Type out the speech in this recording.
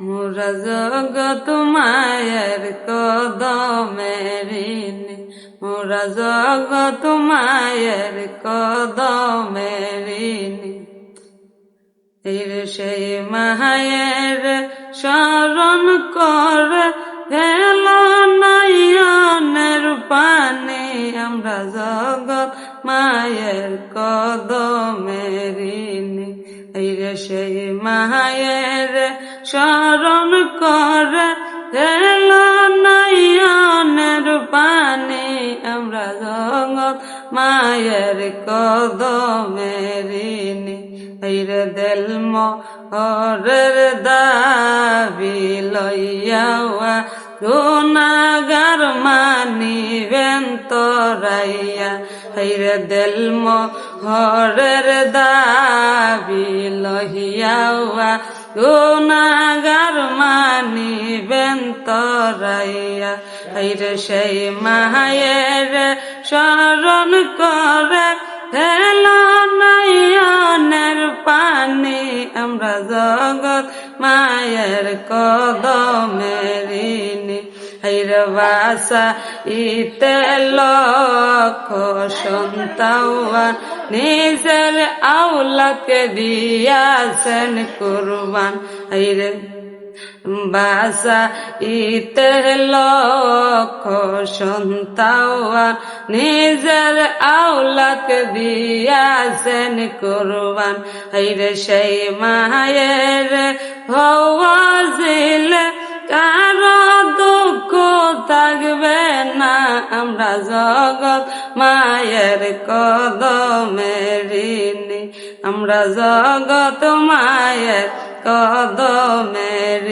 মোরা জগত মায়ের কদমেরিনি মোরা জগত মায়ের কদমেরিনি এর সেই মায়ের স্মরণ কর ভেল নয়নের পানি। আমরা জগৎ মায়ের কদমেরিনি এই রে সেই মায়ের স্মরণ কর ভেল নয়নের পানি। আমরা জগৎ মায়ের কদমেরিনি এইরে দেল মরের দাবি লইয়াওয়া গুনাগার মানিবেন তরাইয়া হৈরে দেল মরের দাবি লহিয়াওয়া। গুনাগার মানিবেন তরাইয়া হৈরে সেই মায়ের স্মরণ করে। হেল নয়নের পানি, আমরা জগৎ মায়ের কদমেরিনি বাসা ইতে লক্ষ নিজের আউলাকে দিয়াছেন কুরবান। বাসা ইতে সন্তাওয়ান। নিজের আউলাক দিয়াছেন কুরবান। হৈরে সেই মায়ের কারও আমরা জগৎ মায়ের কদমে ঋণী। আমরা জগৎ মায়ের কদমের